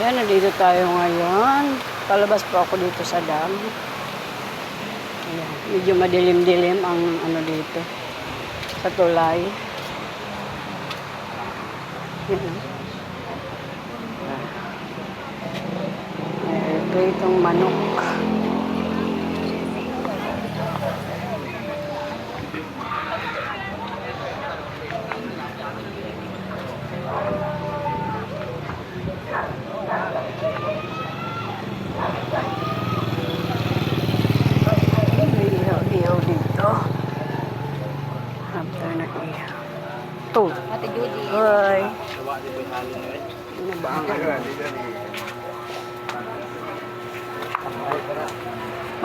Yan, nandito tayo ngayon. Palabas po ako dito sa dam. Ayan, medyo madilim-dilim ang ano dito. Sa tulay. Yan. Ah. Ito itong manok. May ihaw-ihaw dito. After na ihaw. To. Ate Judy. Hoy. Ano ba ang ano?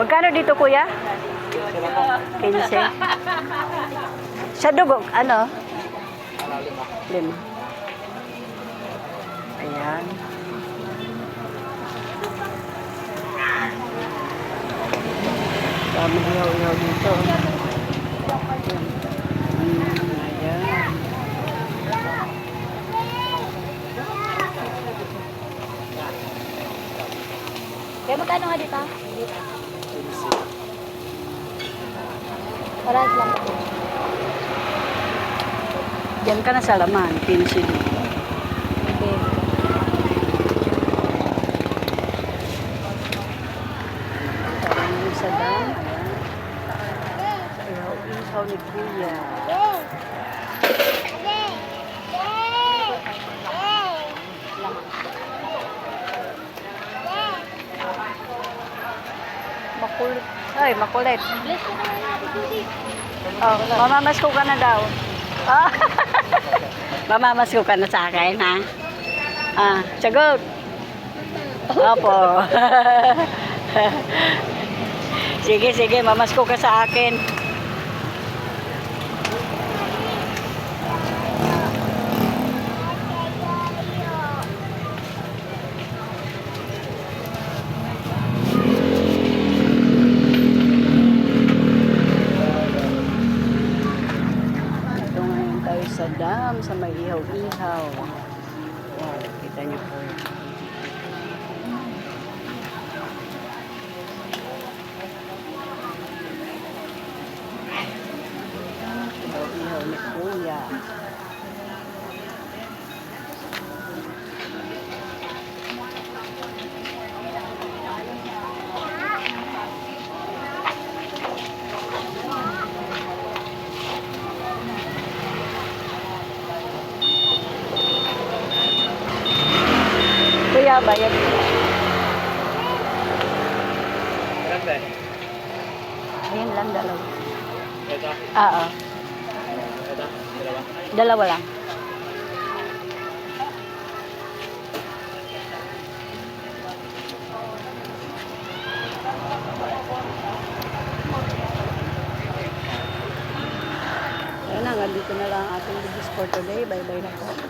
Magkano dito kuya? 15. Sa dugo, ano? Lima. Ayan. Dami ihaw-ihaw dito. Ayan. Kaya magkano nga dito? Lang. Diyan ka na sa laman, 15 dito. Ihaw-ihaw ni Kuya. Makulit. Ay, makulit. Oh, mamamas ka na daw. Ah. mamamas ka na sa akin, ha? Ah, sagot. Opo. sige, sige, mamas ko ka sa akin. Ito ngayon tayo sa dam, sa may ihaw-ihaw. Wow, kita niyo po. yan. Ihaw-ihaw ni Kuya. Bayad. Ganda. Ayun lang, dalawa. Ito. Oo, Ito. Dalawa. dalawa lang. Ayan na, nga dito na lang ang ating videos for today. Bye-bye na po.